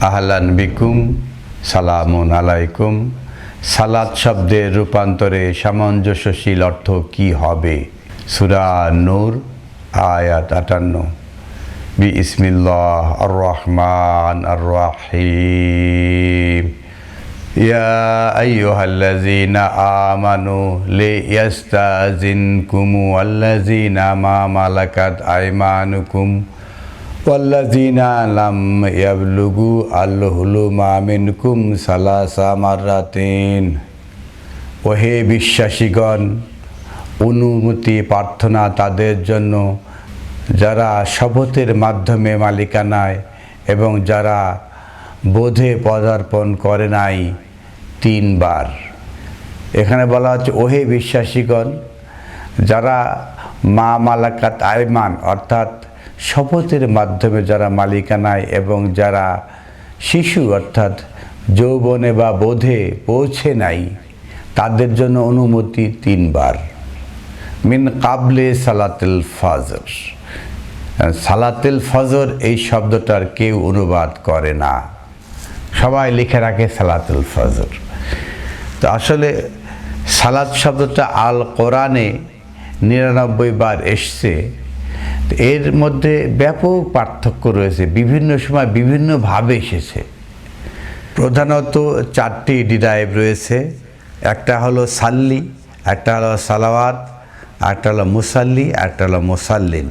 আহলান বিকুম সালামুন আলাইকুম সালাত শব্দের রূপান্তরে সামঞ্জস্যশীল অর্থ কি হবে সুরা নূর আয়াত আটান্ন বি ইসমিল্লাহ আর রহমান আর রাহিম يا أيها الذين آمنوا ليستأذنكم والذين ما ملكت أيمانكم ওহে বিশ্বাসীগণ, অনুমতি, প্রার্থনা তাদের জন্য। যারা শপথের মাধ্যমে মালিকানায় এবং যারা বোধে পদার্পণ করে নাই, তিনবার। এখানে বলা হচ্ছে, ওহে বিশ্বাসীগণ, যারা মা মালাকাত আয়মান অর্থাৎ শপথের মাধ্যমে যারা মালিকানায় এবং যারা শিশু, অর্থাৎ যৌবনে বা বোধে পৌঁছে নাই, তাদের জন্য অনুমতি তিনবার। মিন কাবলে সালাতেল ফজর। সালাতেল ফজর এই শব্দটার কেউ অনুবাদ করে না। সবাই লিখে রাখে সালাতুল ফজর। তো আসলে সালাত শব্দটা আল কোরআনে নিরানব্বই বার এসছে। এর মধ্যে ব্যাপক পার্থক্য রয়েছে। বিভিন্ন সময় বিভিন্নভাবে এসেছে। প্রধানত চারটি ডিরাইভ রয়েছে। একটা হলো সাল্লি, একটা হলো সালাওয়াত, একটা হলো মুসাল্লি, একটা হলো মুসাল্লিন।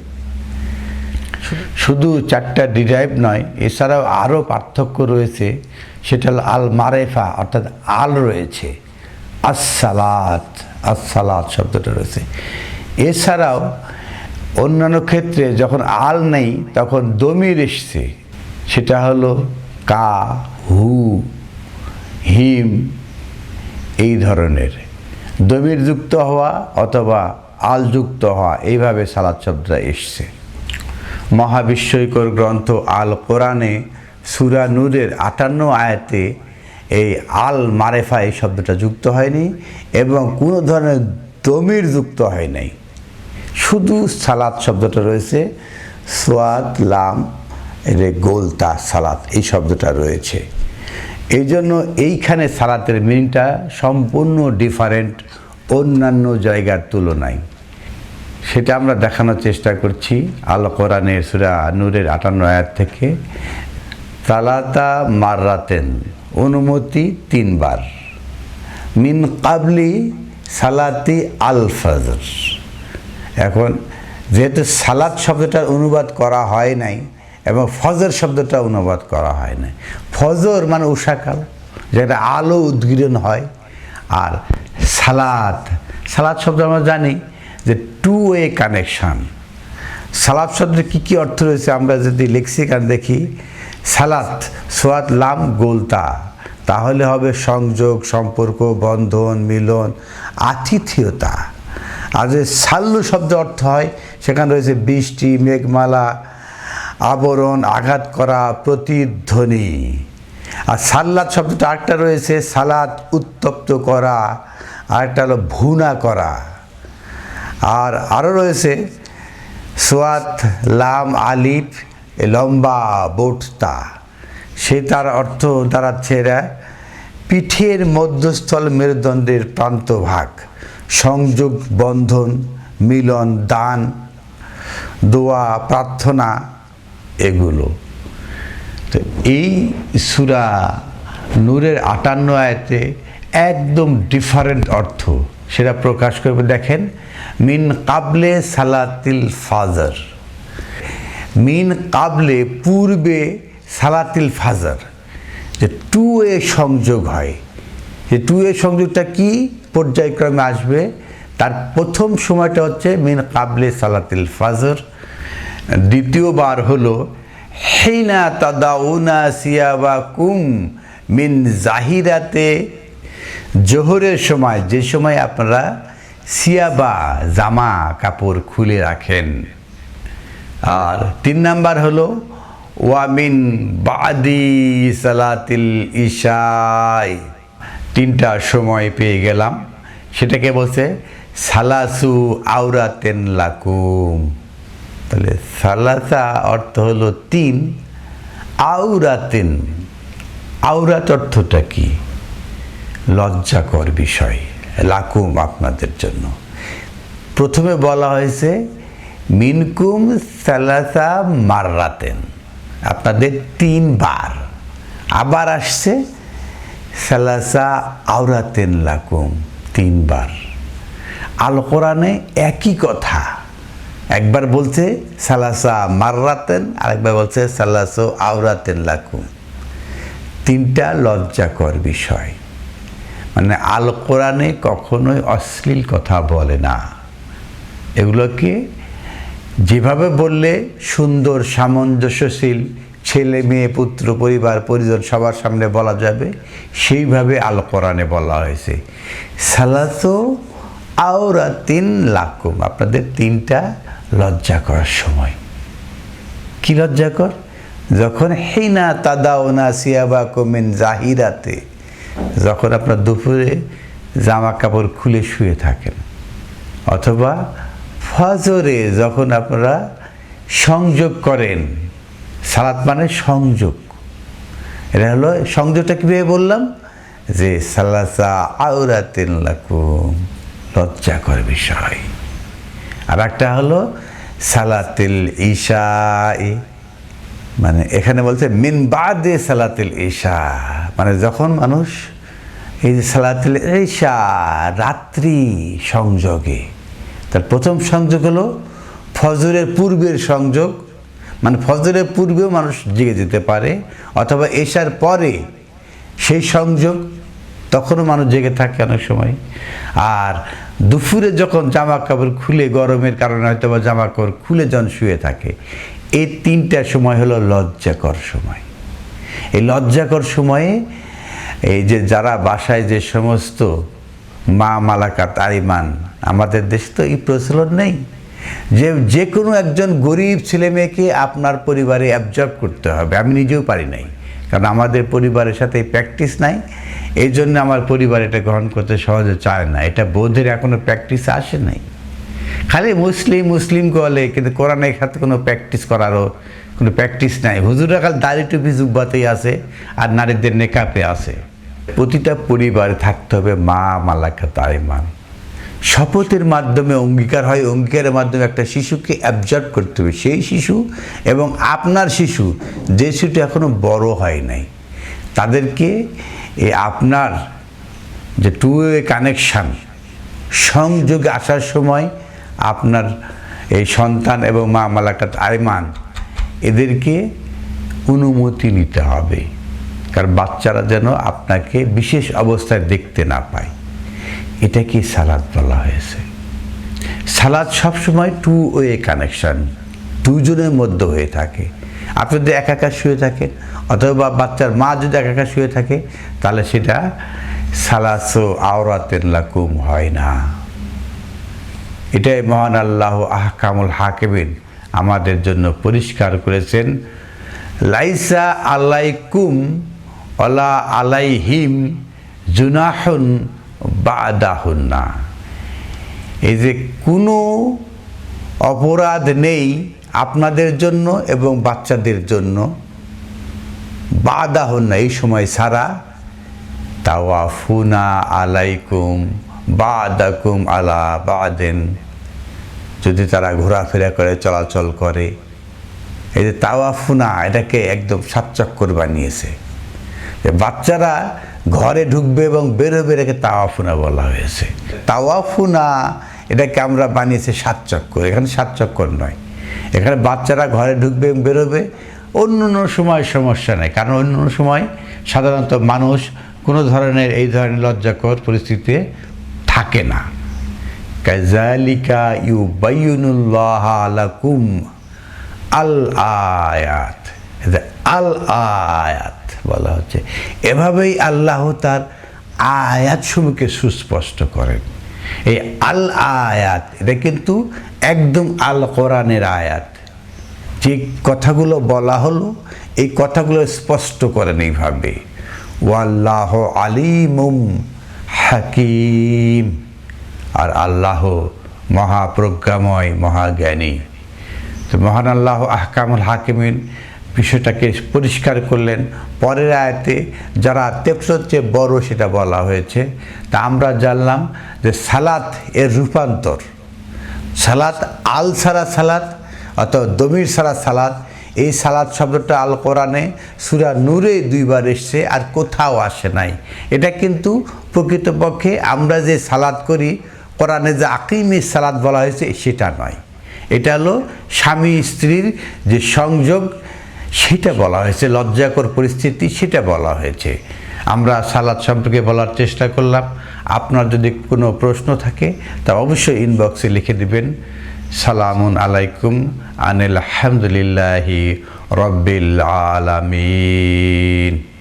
শুধু চারটা ডিরাইভ নয়, এছাড়াও আরও পার্থক্য রয়েছে। সেটা হলো আল মারেফা অর্থাৎ আল রয়েছে। আসসালাত আসসালাত শব্দটা রয়েছে। এছাড়াও অন্যান্য ক্ষেত্রে যখন আল নেই, তখন দমির এসছে। সেটা হলো কা, হু, হিম, এই ধরনের। দমির যুক্ত হওয়া অথবা আল যুক্ত হওয়া, এইভাবে সালাদ শব্দটা এসছে। মহাবিস্ময়কর গ্রন্থ আল কোরআনে সুরা নূরের আটান্ন আয়াতে এই আল মারেফা এই শব্দটা যুক্ত হয়নি এবং কোনো ধরনের দমির যুক্ত হয় নাই। শুধু সালাত শব্দটা রয়েছে, সোয়াদ, লাম রে গোলতা সালাত এই শব্দটা রয়েছে। এই জন্য এইখানে সালাতের মিনিংটা সম্পূর্ণ ডিফারেন্ট অন্যান্য জায়গার তুলনায়। সেটা আমরা দেখানোর চেষ্টা করছি আল কোরআনের সুরা নূরের আটান্ন আয়াত থেকে। তালাতা মাররাতেন, অনুমতি তিনবার। মিন কাবলি সালাতি আল ফজর এখন যেহেতু সালাদ শব্দটার অনুবাদ করা হয় নাই এবং ফজর শব্দটা অনুবাদ করা হয় নাই। ফজর মানে উষাকাল, যেটা আলো উদ্গীরণ হয়। আর সালাত সালাদ শব্দ আমরা জানি যে টু ওয়ে কানেকশান সালাদ শব্দের কী কী অর্থ রয়েছে আমরা যদি লেক্সিকান দেখি সালাত সোয়াত লাম, গোলতা। তাহলে হবে সংযোগ, সম্পর্ক, বন্ধন, মিলন, আতিথেয়তা। আর যে সাল্লু শব্দ অর্থ হয়, সেখানে রয়েছে বৃষ্টি, মেঘমালা, আবরণ, আঘাত করা, প্রতিধ্বনি। আর সাল্লাদ শব্দটা আরেকটা রয়েছে সালাদ উত্তপ্ত করা, আরেকটা হলো ভুনা করা। আর আরও রয়েছে, সোয়াত, লাম, আলিফ লম্বা বোটতা সে তার অর্থ দাঁড়াচ্ছে এরা পিঠের মধ্যস্থল মেরুদণ্ডের প্রান্তভাগ। সংযোগ, বন্ধন, মিলন, দান, দোয়া, প্রার্থনা, এগুলো। তো এই সুরা নূরের আটান্ন আয়তে একদম ডিফারেন্ট অর্থ। সেটা প্রকাশ করবে, দেখেন, মিন কাবলে সালাতিল ফাজার। মিন কাবলে পূর্বে সালাতিল ফাজার। যে টু এ সংযোগ হয়। যে টু এ সংযোগটা কি? পর্যায়ক্রমে আসবে। তার প্রথম সময়টা হচ্ছে, মিন কাবলে সালাতিল ফাজর। দ্বিতীয়বার হলো, হেনা তাদাউনা সিয়াবা কুম মিন জাহিরাতে। জোহরের সময়, যে সময় আপনারা সিয়াবা, জামা, কাপড় খুলে রাখেন। আর তিন নাম্বার হলো ওয়ামিন বাদি সালাতিল ইশাই। তিনটা সময় পেয়ে গেলাম। সেটাকে বলছে, সালাসু আউরাতেন লাকুম। তাহলে সালাসা অর্থ হলো তিন আউরাতেন আউরাত অর্থটা কি? লজ্জাকর বিষয়, লাকুম আপনাদের জন্য। প্রথমে বলা হয়েছে, মিনকুম সালাসা মাররাতেন। আপনাদের তিনবার। আবার আসছে সালাসা আওরাতেন লাকুম তিনবার। আল কোরআনে একই কথা। একবার বলছে, সালাসা মাররাতেন, আরেকবার বলছে, সালাসো আওরাতেন লাকুম। তিনটা লজ্জাকর বিষয়। মানে আল কোরআনে কখনোই অশ্লীল কথা বলে না। এগুলোকে যেভাবে বললে সুন্দর, সামঞ্জস্যশীল ছেলে, মেয়ে, পুত্র, পরিবার, পরিজন সবার সামনে বলা যাবে। সেইভাবে আল কোরআনে বলা হয়েছে। সালাতো আওরা তিন লাকুম। আপনাদের তিনটা লজ্জা করার সময়। কি লজ্জাকর যখন হেনা তাদাওনা সিয়াবা কমেন জাহিরাতে, যখন আপনার দুপুরে জামা কাপড় খুলে শুয়ে থাকেন, অথবা ফজরে যখন আপনারা সংযোগ করেন সালাত মানে সংযোগ। এটা হলো সংযোগটা কীভাবে বললাম? যে সালাসা আউরাতেন লাকুম। লজ্জাকর বিষয়। আর একটা হলো সালাতিল ঈশাই। মানে এখানে বলছে, মিন বাদে সালাতিল ঈশা। মানে যখন মানুষ এই যে সালাতিল ঈশা রাত্রি সংযোগে, তার প্রথম সংযোগ হলো ফজরের পূর্বের সংযোগ মানে ফজরের পূর্বেও মানুষ জেগে যেতে পারে, অথবা এশার পরে সেই সংযোগ তখনও মানুষ জেগে থাকে অনেক সময়। আর দুপুরে যখন জামা কাপড় খুলে, গরমের কারণে হয়তো বা জামা কাপড় খুলে যখন শুয়ে থাকে, এই তিনটা সময় হলো লজ্জাকর সময়। এই লজ্জাকর সময়ে এই যে যারা বাসায় যে সমস্ত মা মালাকাত আরিমান, আমাদের দেশে তো এই প্রচলন নেই। যে যে কোনো একজন গরিব ছেলে মেয়েকে আপনার পরিবারে অ্যাবজর্ব করতে হবে। আমি নিজেও পারি নাই। কারণ আমাদের পরিবারের সাথে প্র্যাকটিস নাই। এই জন্য আমার পরিবার এটা গ্রহণ করতে সহজে চায় না। এটা বোধের এখনও প্র্যাকটিস আসে নাই। খালি মুসলিম মুসলিম বলে কিন্তু কোরআনের খাতে কোনো প্র্যাকটিস করারও কোনো প্র্যাকটিস নাই। হুজুরা খালি দাড়ি টুপি জুব্বাতেই আছে, আর নারীদের নেকাপে আছে। প্রতিটা পরিবারে থাকতে হবে মা মালাকা তারিমান শপথের মাধ্যমে অঙ্গীকার হয়, অঙ্গীকারের মাধ্যমে একটা শিশুকে অ্যাবজর্ব করতে হবে। সেই শিশু এবং আপনার শিশু, যে শিশুটি এখনও বড় হয় নাই, তাদেরকে এই আপনার যে টু ওয়ে কানেকশান সংযোগে আসার সময় আপনার এই সন্তান এবং মা মালাকাত আইমান এদেরকে অনুমতি নিতে হবে। কারণ বাচ্চারা যেন আপনাকে বিশেষ অবস্থায় দেখতে না পায়। এটা কি সালাদ বলা হয়েছে? সালাদ সবসময় টু ওয়ে কানেকশান দুজনের মধ্যে হয়ে থাকে। আপনি যদি একাকার শুয়ে থাকেন, অথবা বাচ্চার মা যদি একাকার শুয়ে থাকে, তাহলে সেটা সালাসো আওরাতেন লাকুম হয় না। এটাই মহান আল্লাহ আহকামুল হাকিমিন আমাদের জন্য পরিষ্কার করেছেন। লাইসা আলাইকুম অলা আলাইহিম জুনাহন বাদাহুন্না। এই যে কোনো অপরাধ নেই আপনাদের জন্য এবং বাচ্চাদের জন্য, বাদাহুন্না এই সময় ছাড়া তাওয়াফুনা আলাইকুম, বাদাকুম আলা বাদেন। যদি তারা ঘোরাফেরা করে, চলাচল করে, এই যে তাওয়াফুনা এটাকে একদম সাতচক্কর বানিয়েছে। বাচ্চারা ঘরে ঢুকবে এবং বেরোবে এটাকে তাওয়াফুনা বলা হয়েছে। তাওয়াফুনা, এটাকে আমরা বানিয়েছি সাত চক্কর। এখানে সাত চক্কর নয়। এখানে বাচ্চারা ঘরে ঢুকবে এবং বেরোবে। অন্য অন্য সময় সমস্যা নেই। কারণ অন্য অন্য সময় সাধারণত মানুষ কোনো ধরনের এই ধরনের লজ্জাকর পরিস্থিতিতে থাকে না। কাজালিকা ইউ বাইনুল্লাহ আলাকুম আল আয়াত আল আয়াত বলা হচ্ছে। এভাবেই আল্লাহ তার আয়াত সমূহকে সুস্পষ্ট করেন। এই আল আয়াত, এটা কিন্তু একদম আল কোরআনের আয়াত। যে কথাগুলো বলা হলো, এই কথাগুলো স্পষ্ট করেন এইভাবে। ওয়াল্লাহ আলিমুম হাকিম। আর আল্লাহ মহাপ্রজ্ঞাময়, মহাজ্ঞানী। তো মহান আল্লাহ আহকামুল হাকিমিন বিষয়টাকে পরিষ্কার করলেন। পরের আয়াতে যারা তেপ্সর চেয়ে বড় সেটা বলা হয়েছে। তা আমরা জানলাম যে সালাত এর রূপান্তর। সালাত আল সারা সালাত অথবা দমির সারা সালাত। এই সালাদ শব্দটা আল কোরআনে সুরা নূরে দুইবার এসছে আর কোথাও আসে নাই। এটা কিন্তু প্রকৃতপক্ষে আমরা যে সালাদ করি, কোরআনে যে আকিমি সালাদ বলা হয়েছে সেটা নয়। এটা হলো স্বামী স্ত্রীর যে সংযোগ সেটা বলা হয়েছে, লজ্জাকর পরিস্থিতি সেটা বলা হয়েছে। আমরা সালাদ সম্পর্কে বলার চেষ্টা করলাম। আপনার যদি কোনো প্রশ্ন থাকে, তা অবশ্যই ইনবক্সে লিখে দিবেন। সালামুন আলাইকুম, আনিল আলহামদুলিল্লাহি রব্বিল আলামিন।